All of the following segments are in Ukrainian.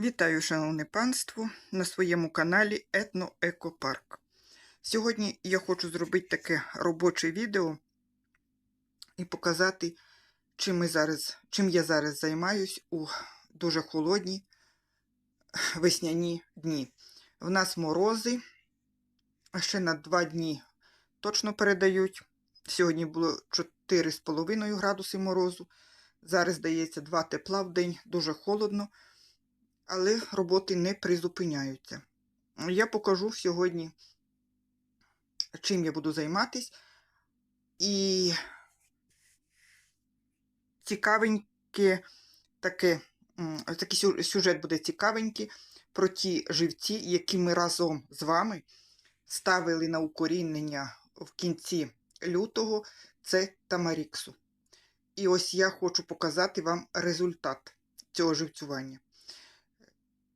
Вітаю, шановне панство, на своєму каналі Етно-Екопарк. Сьогодні я хочу зробити таке робоче відео і показати, чим, ми зараз, чим я зараз займаюсь у дуже холодні весняні дні. В нас морози, а ще на два дні точно передають. Сьогодні було 4,5 градуси морозу. Зараз дається 2 тепла в день, дуже холодно але роботи не призупиняються. Я покажу сьогодні, чим я буду займатись. І цікавеньке таке, такий сюжет буде цікавенький про ті живці, які ми разом з вами ставили на укорінення в кінці лютого, це Тамаріксу. І ось я хочу показати вам результат цього живцювання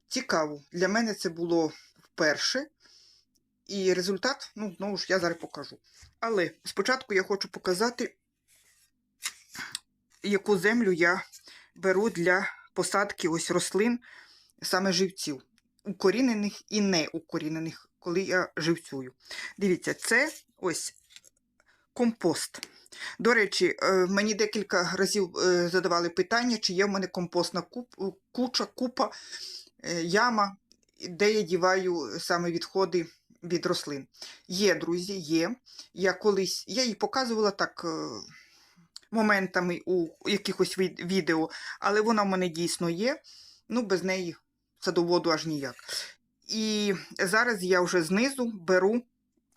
цікаво. Для мене це було вперше. І результат, ну, знову ж я зараз покажу. Але спочатку я хочу показати, яку землю я беру для посадки ось рослин, саме живців, укорінених і неукорінених, коли я живцюю. Дивіться, це ось компост. До речі, е, мені декілька разів е, задавали питання, чи є в мене компостна куча, купа яма, де я діваю саме відходи від рослин. Є, друзі, є. Я колись я її показувала так е, моментами у якихось відео, але вона в мене дійсно є. Ну, без неї садоводу аж ніяк. І зараз я вже знизу беру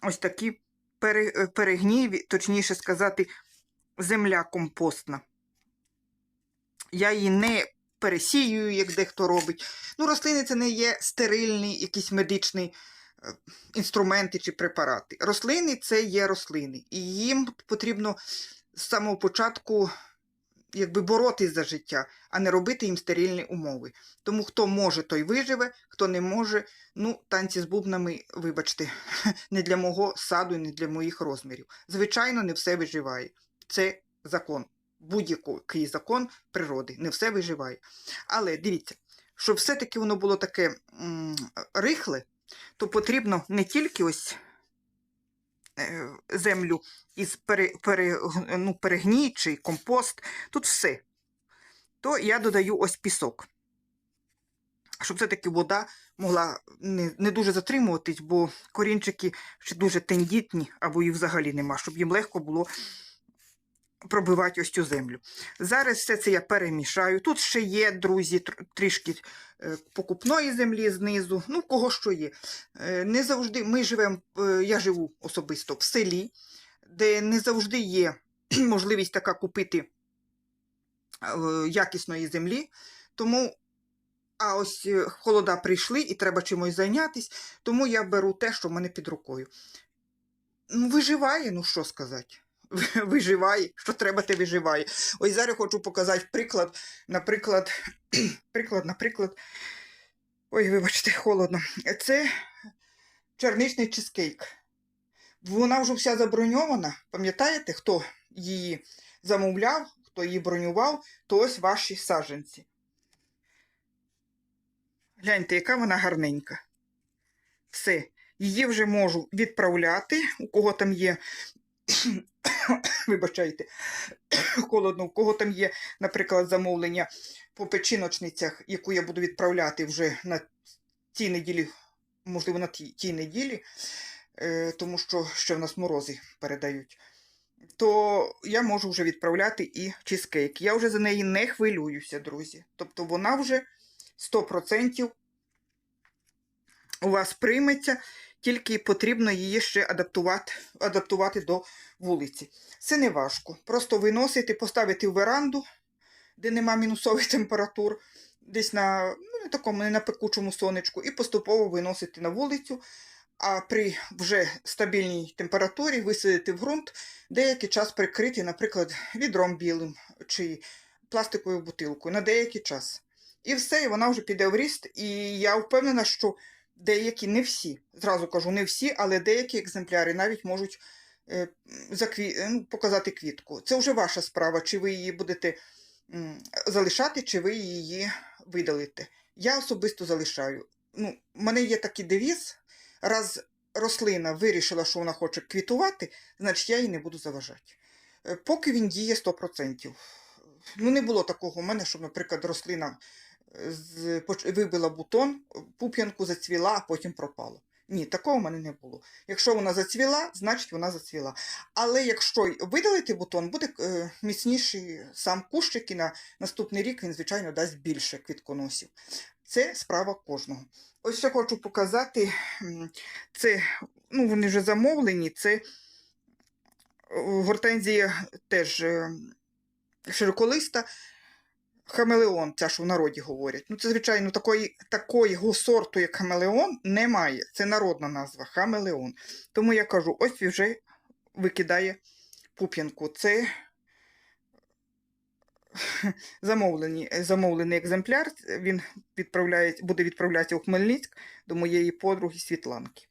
ось такі е, перегніві, точніше сказати, земля компостна. Я її не пересіюю, як дехто робить. Ну, рослини це не є стерильні якісь медичні е, інструменти чи препарати. Рослини це є рослини. І їм потрібно з самого початку якби боротись за життя, а не робити їм стерильні умови. Тому хто може, той виживе, хто не може, ну, танці з бубнами, вибачте, не для мого саду, не для моїх розмірів. Звичайно, не все виживає. Це закон. Будь-який закон природи, не все виживає. Але дивіться, щоб все-таки воно було таке м, рихле, то потрібно не тільки ось е, землю із пере, пере, ну, перегній чи компост, тут все. То я додаю ось пісок. Щоб все-таки вода могла не, не дуже затримуватись, бо корінчики ще дуже тендітні, або їх взагалі нема, щоб їм легко було пробивати ось цю землю. Зараз все це я перемішаю. Тут ще є, друзі, трішки е, покупної землі знизу, ну, кого що є. Е, Не завжди ми живемо, е, я живу особисто в селі, де не завжди є можливість така купити якісної землі. Тому, а ось холода прийшли і треба чимось зайнятися, тому я беру те, що в мене під рукою. Ну, виживає, ну що сказати. Виживає, що треба, те виживає. Ось зараз хочу показати приклад, наприклад, приклад, наприклад. Ой, вибачте, холодно. Це черничний чизкейк. Вона вже вся заброньована. Пам'ятаєте, хто її замовляв, хто її бронював, то ось ваші саджанці. Гляньте, яка вона гарненька. Все. Її вже можу відправляти, у кого там є. Вибачайте, холодно, у кого там є, наприклад, замовлення по печіночницях, яку я буду відправляти вже на цій неділі, можливо, на тій, тій неділі, е, тому що ще в нас морози передають, то я можу вже відправляти і чизкейк. Я вже за неї не хвилююся, друзі. Тобто вона вже 100% у вас прийметься, тільки потрібно її ще адаптувати, адаптувати до вулиці. Це не важко. Просто виносити, поставити в веранду, де нема мінусових температур, десь на ну, такому не на пекучому сонечку, і поступово виносити на вулицю. А при вже стабільній температурі висадити в ґрунт, деякий час прикрити, наприклад, відром білим чи пластиковою бутилкою на деякий час. І все, і вона вже піде в ріст. І я впевнена, що деякі, не всі, зразу кажу, не всі, але деякі екземпляри навіть можуть е, закві... е, ну, показати квітку. Це вже ваша справа, чи ви її будете залишати, чи ви її видалите. Я особисто залишаю. Ну, в мене є такий девіз. Раз рослина вирішила, що вона хоче квітувати, значить я їй не буду заважати. Е, Поки він діє 100%. Ну, не було такого у мене, щоб, наприклад, рослина вибила бутон, пуп'янку зацвіла, а потім пропала. Ні, такого в мене не було. Якщо вона зацвіла, значить вона зацвіла. Але якщо видалити бутон, буде е, міцніший сам кущик, і на наступний рік він, звичайно, дасть більше квітконосів. Це справа кожного. Ось ще хочу показати. Це, ну, вони вже замовлені. Це е, гортензія теж е, широколиста. Хамелеон, ця що в народі говорять. Ну, це, звичайно, такої, такого сорту, як хамелеон, немає. Це народна назва хамелеон. Тому я кажу, ось вже викидає пуп'янку. Це замовлений, замовлений екземпляр. Він відправляє, буде відправлятися у Хмельницьк до моєї подруги Світланки.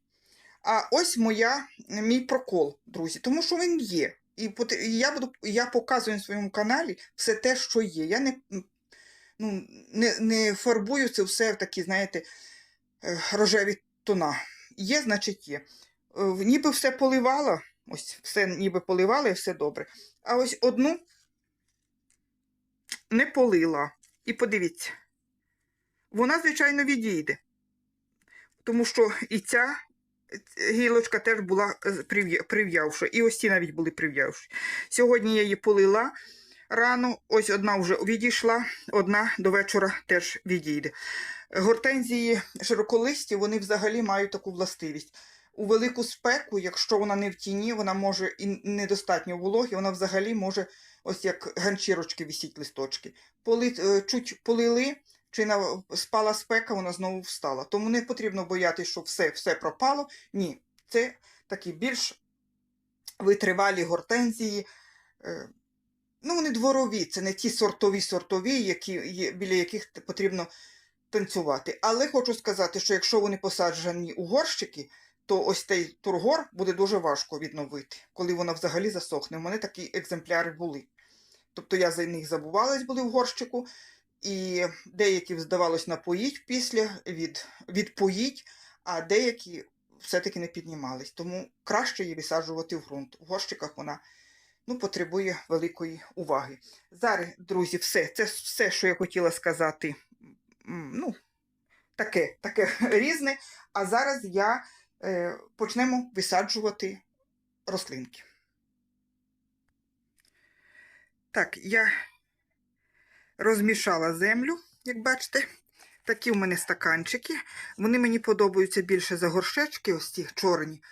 А ось моя, мій прокол, друзі, тому що він є. І я, буду, я показую на своєму каналі все те, що є. Я не, ну, не, не фарбую це все в такі, знаєте, е, рожеві тона. Є, значить, є. Е, Ніби все поливала, ось все ніби поливала і все добре. А ось одну не полила. І подивіться, вона, звичайно, відійде. Тому що і ця е, гілочка теж була прив'явша. І ось ці навіть були прив'явші. Сьогодні я її полила рано, ось одна вже відійшла, одна до вечора теж відійде. Гортензії широколисті, вони взагалі мають таку властивість. У велику спеку, якщо вона не в тіні, вона може і недостатньо вологі, вона взагалі може, ось як ганчірочки висіть листочки. Поли, е, чуть полили, чи на, спала спека, вона знову встала. Тому не потрібно боятися, що все, все пропало. Ні, це такі більш витривалі гортензії. Ну, вони дворові, це не ті сортові сортові, які, є- біля яких потрібно танцювати. Але хочу сказати, що якщо вони посаджені у горщики, то ось цей тургор буде дуже важко відновити, коли вона взагалі засохне. У мене такі екземпляри були. Тобто я за них забувалась, були в горщику, і деякі, здавалось, напоїть після, від, відпоїть, а деякі все-таки не піднімались. Тому краще її висаджувати в ґрунт. В горщиках вона ну, потребує великої уваги. Зараз, друзі, все. Це все, що я хотіла сказати. Ну, таке, таке різне. А зараз я е, почнемо висаджувати рослинки. Так, я розмішала землю, як бачите. Такі у мене стаканчики. Вони мені подобаються більше за горшечки, ось ці чорні,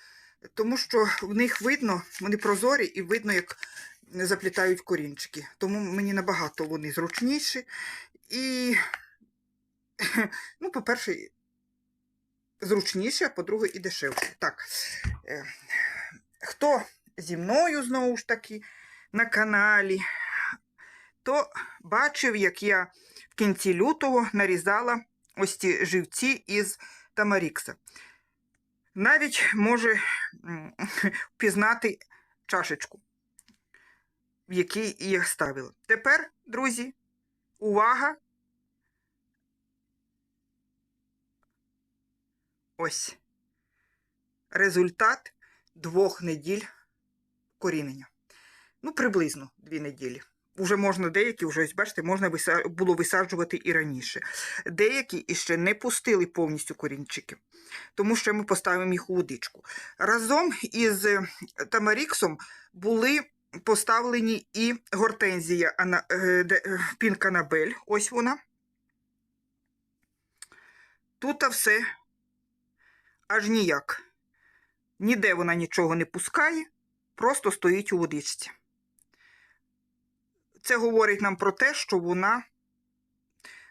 тому що в них видно, вони прозорі і видно, як заплітають корінчики. Тому мені набагато вони зручніші. І, ну, по-перше, зручніше, а по-друге, і дешевше. Так, е, хто зі мною знову ж таки на каналі, то бачив, як я в кінці лютого нарізала ось ці живці із Тамарікса. Навіть може впізнати чашечку, в якій їх ставила. Тепер, друзі, увага! Ось результат двох неділь корінення. Ну, приблизно дві неділі. Уже можна деякі, вже бачите, можна було висаджувати і раніше. Деякі іще не пустили повністю корінчики, тому що ми поставимо їх у водичку. Разом із е, Тамаріксом були поставлені і гортензія е, е, Пінканабель, ось вона. Тут все аж ніяк. Ніде вона нічого не пускає, просто стоїть у водичці. Це говорить нам про те, що вона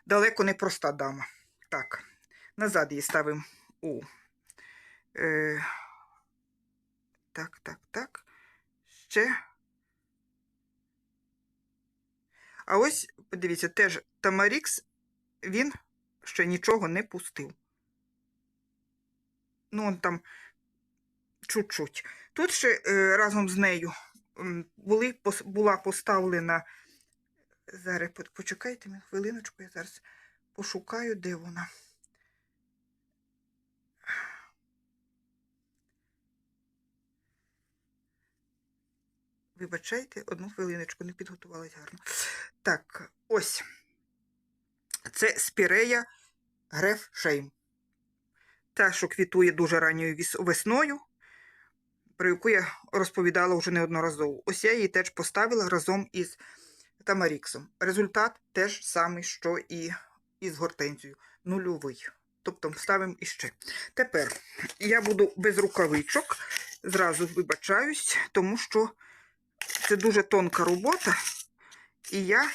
далеко не проста дама. Так, назад її ставимо у. Е, так, так, так. Ще. А ось, подивіться, теж Тамарікс, він ще нічого не пустив. Ну, он там чуть-чуть. Тут ще е, разом з нею були, була поставлена. Зараз почекайте мене хвилиночку, я зараз пошукаю, де вона. Вибачайте, одну хвилиночку, не підготувалась гарно. Так, ось. Це спірея Греф Шейм. Та, що квітує дуже ранньою весною, про яку я розповідала вже неодноразово. Ось я її теж поставила разом із Тамаріксом. Результат теж самий, що і із гортензією. Нульовий. Тобто ставимо іще. Тепер я буду без рукавичок. Зразу вибачаюсь, тому що це дуже тонка робота, і я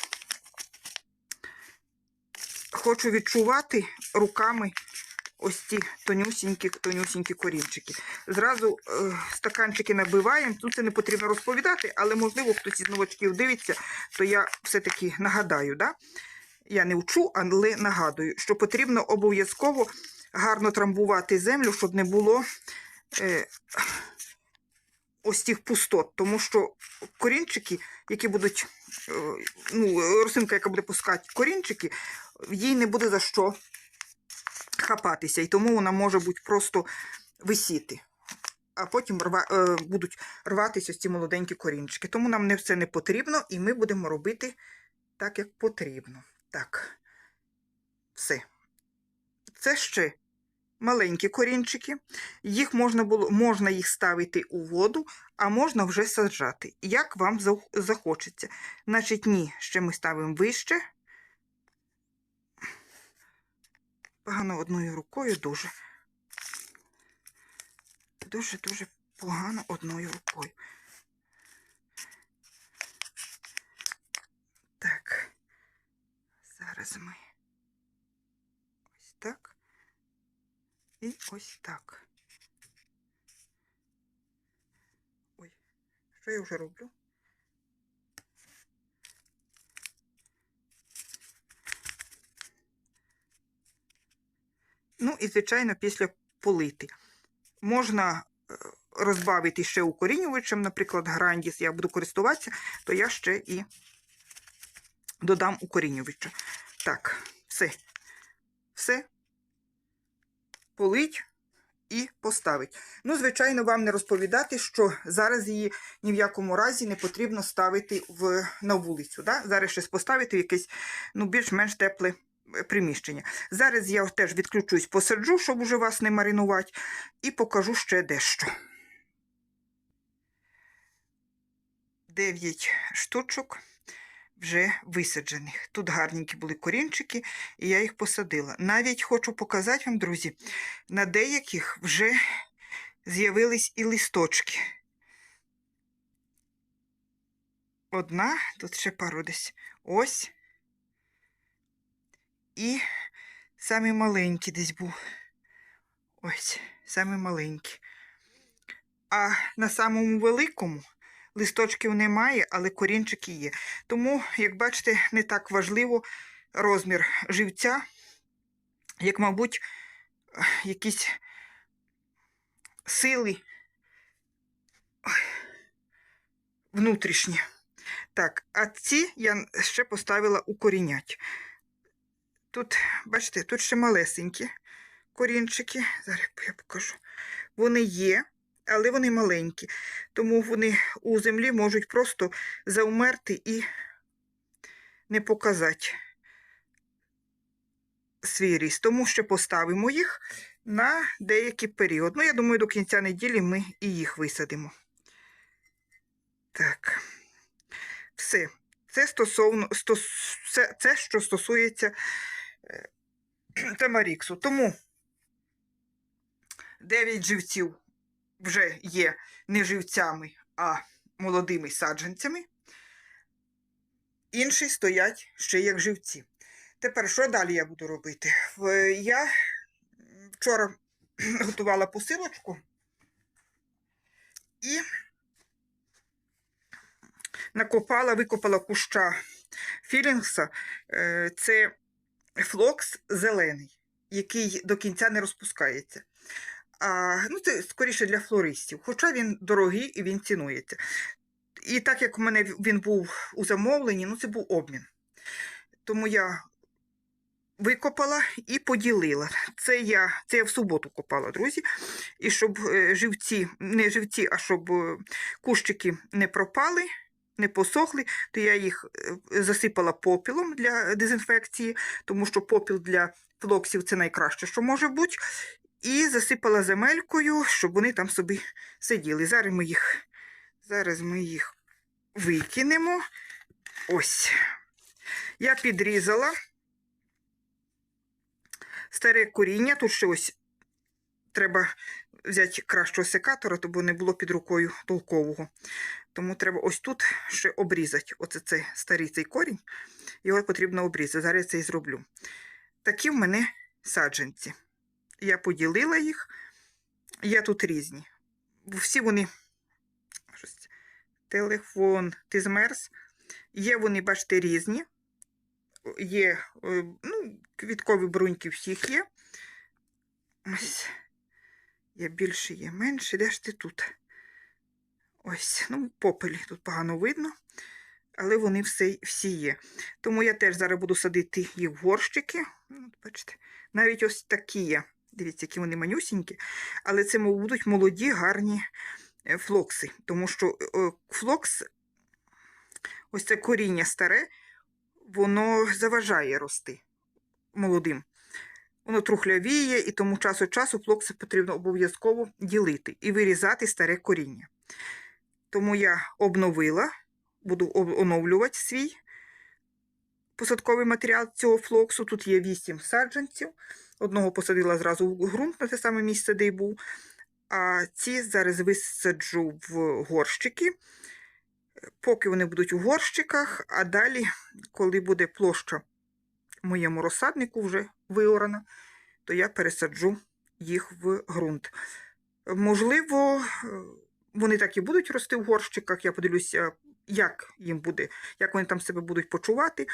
хочу відчувати руками ось ці тонюсінькі, тонюсінькі корінчики. Зразу е, стаканчики набиваємо. Тут це не потрібно розповідати, але, можливо, хтось із новачків дивиться, то я все-таки нагадаю, да? я не вчу, але нагадую, що потрібно обов'язково гарно трамбувати землю, щоб не було е, ось цих пустот, тому що корінчики, які будуть, е, ну, рослинка, яка буде пускати корінчики, їй не буде за що хапатися, і тому вона може бути просто висіти. А потім рва, е, будуть рватися ці молоденькі корінчики. Тому нам не все не потрібно, і ми будемо робити так, як потрібно. Так, все. Це ще маленькі корінчики. Їх можна було, можна їх ставити у воду, а можна вже саджати. Як вам зах- захочеться. Значить, ні, ще ми ставимо вище. Погано одною рукою дуже. Дуже-дуже погано одною рукою. Так. Зараз ми ось так. І ось так. Ой, що я вже роблю? Ну і, звичайно, після полити. Можна е, розбавити ще укорінювачем, наприклад, грандіс, я буду користуватися, то я ще і додам укорінювача. Так, все. Все. Полить і поставить. Ну, звичайно, вам не розповідати, що зараз її ні в якому разі не потрібно ставити в, на вулицю. Да? Зараз щось поставити в якесь ну, більш-менш тепле приміщення. Зараз я теж відключусь, посаджу, щоб уже вас не маринувати, і покажу ще дещо. Дев'ять штучок вже висаджених. Тут гарненькі були корінчики, і я їх посадила. Навіть хочу показати вам, друзі, на деяких вже з'явились і листочки. Одна, тут ще пару десь. Ось. І самий маленький десь був. Ось, самий маленький. А на самому великому листочків немає, але корінчики є. Тому, як бачите, не так важливо розмір живця, як, мабуть, якісь сили внутрішні. Так, а ці я ще поставила укорінять. Тут, бачите, тут ще малесенькі корінчики. Зараз я покажу. Вони є, але вони маленькі. Тому вони у землі можуть просто заумерти і не показати свій ріст. Тому що поставимо їх на деякий період. Ну, я думаю, до кінця неділі ми і їх висадимо. Так, все. Це стосовно стос, це, це, що стосується Тамаріксу. Тому 9 живців вже є не живцями, а молодими саджанцями. Інші стоять ще як живці. Тепер, що далі я буду робити? Я вчора готувала посилочку і накопала, викопала куща філінгса. Е, Це флокс зелений, який до кінця не розпускається. А, ну, це скоріше для флористів, хоча він дорогий і він цінується. І так як у мене він був у замовленні, ну це був обмін. Тому я викопала і поділила. Це я, це я в суботу копала, друзі. І щоб е, живці, не живці, а щоб е, кущики не пропали, не посохли, то я їх е, засипала попілом для дезінфекції, тому що попіл для флоксів це найкраще, що може бути. І засипала земелькою, щоб вони там собі сиділи. Зараз ми їх, зараз ми їх викинемо. Ось. Я підрізала старе коріння. Тут ще ось треба взяти кращого секатора, бо не було під рукою толкового. Тому треба ось тут ще обрізати. Оце цей старий цей корінь. Його потрібно обрізати. Зараз я це і зроблю. Такі в мене саджанці. Я поділила їх. Є тут різні. Всі вони. Телефон, ти змерз. Є вони, бачите, різні. Є, е, ну, квіткові бруньки всіх є. Ось. Є більше, є менше. Де ж ти тут? Ось, ну, попелі тут погано видно, але вони все, всі є. Тому я теж зараз буду садити їх в горщики. Ну, Бачите, навіть ось такі є. Дивіться, які вони манюсінькі. Але це будуть молоді, гарні е, флокси. Тому що е, флокс, ось це коріння старе, воно заважає рости молодим. Воно трухлявіє, і тому час від часу флокси потрібно обов'язково ділити і вирізати старе коріння. Тому я обновила, буду оновлювати свій посадковий матеріал цього флоксу. Тут є 8 саджанців. Одного посадила зразу в ґрунт на те саме місце, де й був. А ці зараз висаджу в горщики, поки вони будуть у горщиках, а далі, коли буде площа моєму розсаднику вже виорана, то я пересаджу їх в ґрунт. Можливо, е, вони так і будуть рости в горщиках. Я подивлюся, як їм буде, як вони там себе будуть почувати.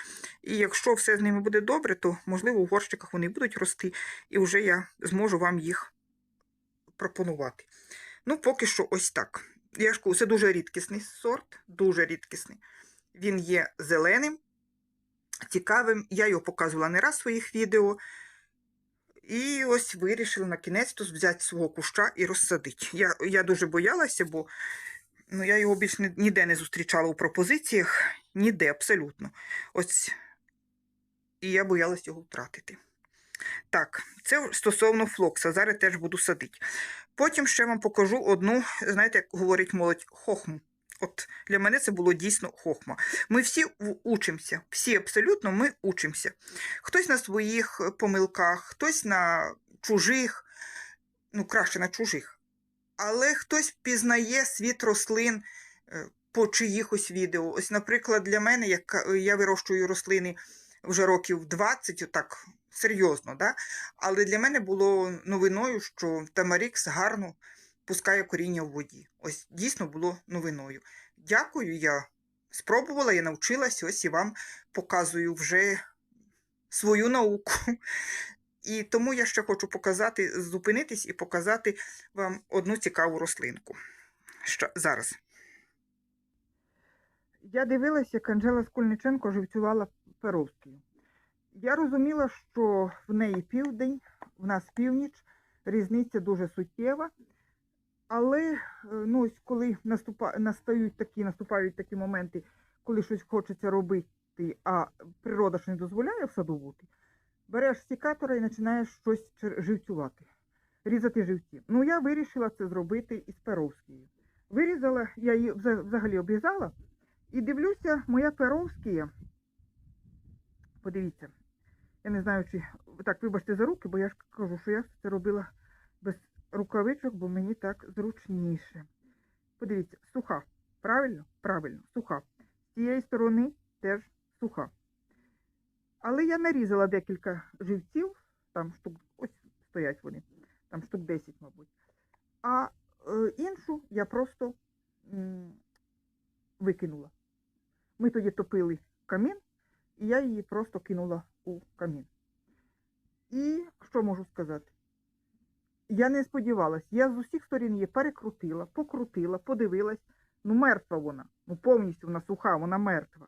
І якщо все з ними буде добре, то можливо в горщиках вони будуть рости, і вже я зможу вам їх пропонувати. Ну, поки що ось так. Я ж кажу, це дуже рідкісний сорт, дуже рідкісний. Він є зеленим, цікавим. Я його показувала не раз в своїх відео. І ось вирішила на кінець то взяти свого куща і розсадити. Я, я дуже боялася, бо ну, я його більш ніде не зустрічала у пропозиціях, ніде абсолютно. Ось. І я боялась його втратити. Так, це стосовно флокса. Зараз теж буду садити. Потім ще вам покажу одну, знаєте, як говорить молодь, хохму. От для мене це було дійсно хохма. Ми всі учимося, всі абсолютно ми учимося. Хтось на своїх е, помилках, хтось на чужих, ну краще на чужих. Але хтось пізнає світ рослин е, по чиїхось відео. Ось, наприклад, для мене, як е, я вирощую рослини вже років 20, отак серйозно, да? але для мене було новиною, що Тамарікс гарно пускає коріння в воді. Ось дійсно було новиною. Дякую, я спробувала, я навчилась, ось і вам показую вже свою науку. І тому я ще хочу показати, зупинитись і показати вам одну цікаву рослинку. Що, зараз. Я дивилася, як Анжела Скульниченко живцювала Перовською. Я розуміла, що в неї південь, в нас північ, різниця дуже суттєва. Але е, ну, ось коли наступа, настають такі, наступають такі моменти, коли щось хочеться робити, а природа ж не дозволяє в саду бути, береш сікатора і починаєш щось живцювати, різати живці. Ну, я вирішила це зробити із Перовською. Вирізала, я її взагалі обрізала, і дивлюся, моя Перовська, подивіться, я не знаю, чи так, вибачте за руки, бо я ж кажу, що я це робила без рукавичок, бо мені так зручніше. Подивіться, суха. Правильно? Правильно, суха. З цієї сторони теж суха. Але я нарізала декілька живців, там штук, ось стоять вони, там штук 10, мабуть. А е, іншу я просто м, викинула. Ми тоді топили камін, і я її просто кинула у камін. І що можу сказати? Я не сподівалась. Я з усіх сторін її перекрутила, покрутила, подивилась. Ну, мертва вона. Ну, повністю вона суха, вона мертва.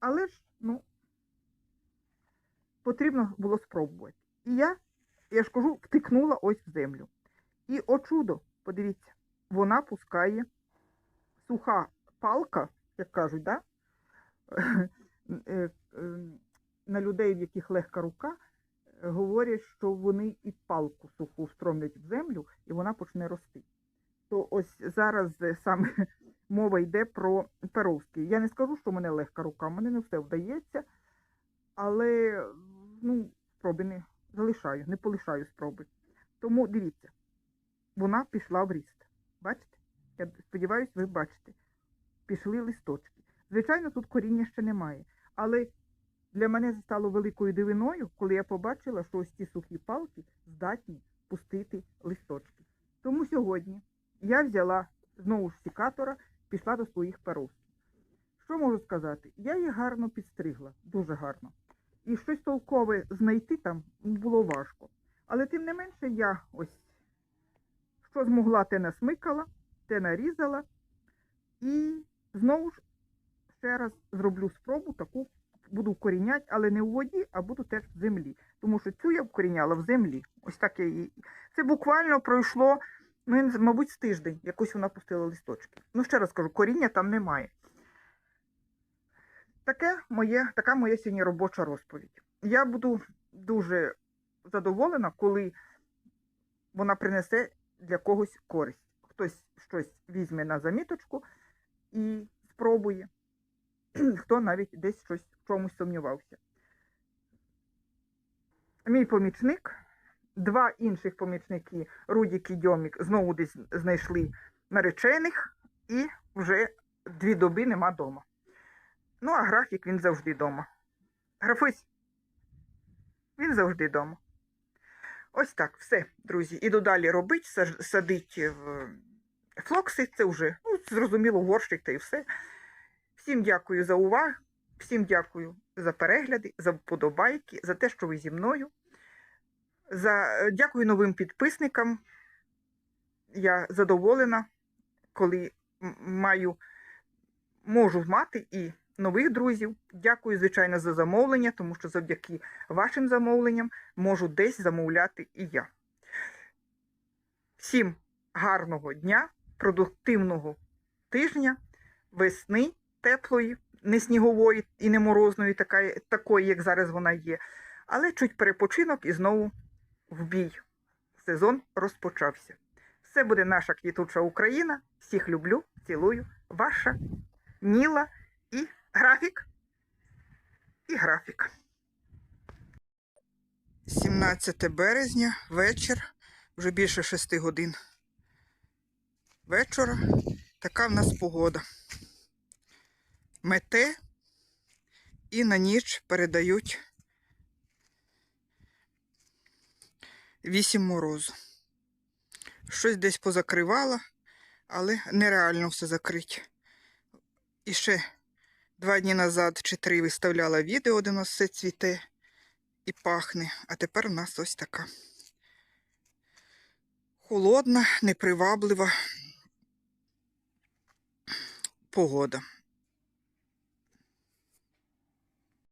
Але ж, ну, потрібно було спробувати. І я, я ж кажу, втикнула ось в землю. І о чудо, подивіться, вона пускає суха палка, як кажуть, да? Е, е, на людей, в яких легка рука, говорять, що вони і палку суху встромлять в землю, і вона почне рости. То ось зараз е, саме мова йде про Перовський. Я не скажу, що мене легка рука, в мене не все вдається, але ну, спроби не залишаю, не полишаю спроби. Тому дивіться, вона пішла в ріст. Бачите? Я сподіваюся, ви бачите. Пішли листочки. Звичайно, тут коріння ще немає. Але для мене стало великою дивиною, коли я побачила, що ось ці сухі палки здатні пустити листочки. Тому сьогодні я взяла знову ж сікатора, пішла до своїх перовських. Що можу сказати? Я їх гарно підстригла, дуже гарно. І щось толкове знайти там було важко. Але тим не менше я ось що змогла, те насмикала, те нарізала. І знову ж ще раз зроблю спробу таку, буду вкоріняти, але не у воді, а буду теж в землі. Тому що цю я вкоріняла в землі. Ось так я її. Це буквально пройшло, ну, мабуть, з тиждень, якось вона пустила листочки. Ну, ще раз кажу, коріння там немає. Таке моє, така моя сьогодні робоча розповідь. Я буду дуже задоволена, коли вона принесе для когось користь. Хтось щось візьме на заміточку і спробує. Хто навіть десь щось чомусь сумнівався. Мій помічник, два інших помічники, Рудік і Дьомік, знову десь знайшли наречених, і вже дві доби нема дома. Ну, а графік він завжди дома. Графись, він завжди дома. Ось так, все, друзі. Іду далі робити, саж- садить в флокси, це вже, ну, зрозуміло, горщик та і все. Всім дякую за увагу, всім дякую за перегляди, за вподобайки, за те, що ви зі мною. За... Дякую новим підписникам. Я задоволена, коли маю, можу мати і нових друзів. Дякую, звичайно, за замовлення, тому що завдяки вашим замовленням можу десь замовляти і я. Всім гарного дня, продуктивного тижня, весни теплої, не снігової і не морозної, така, такої, як зараз вона є, але чуть перепочинок і знову в бій. Сезон розпочався. Все буде наша квітуча Україна. Всіх люблю, цілую. Ваша Ніла і графік. І графік. 17 березня, вечір, вже більше 6 годин вечора. Така в нас погода. Мете і на ніч передають 8 морозу. Щось десь позакривала, але нереально все закрити. І ще два дні назад чи три виставляла відео, де у нас все цвіте і пахне. А тепер у нас ось така холодна, неприваблива погода.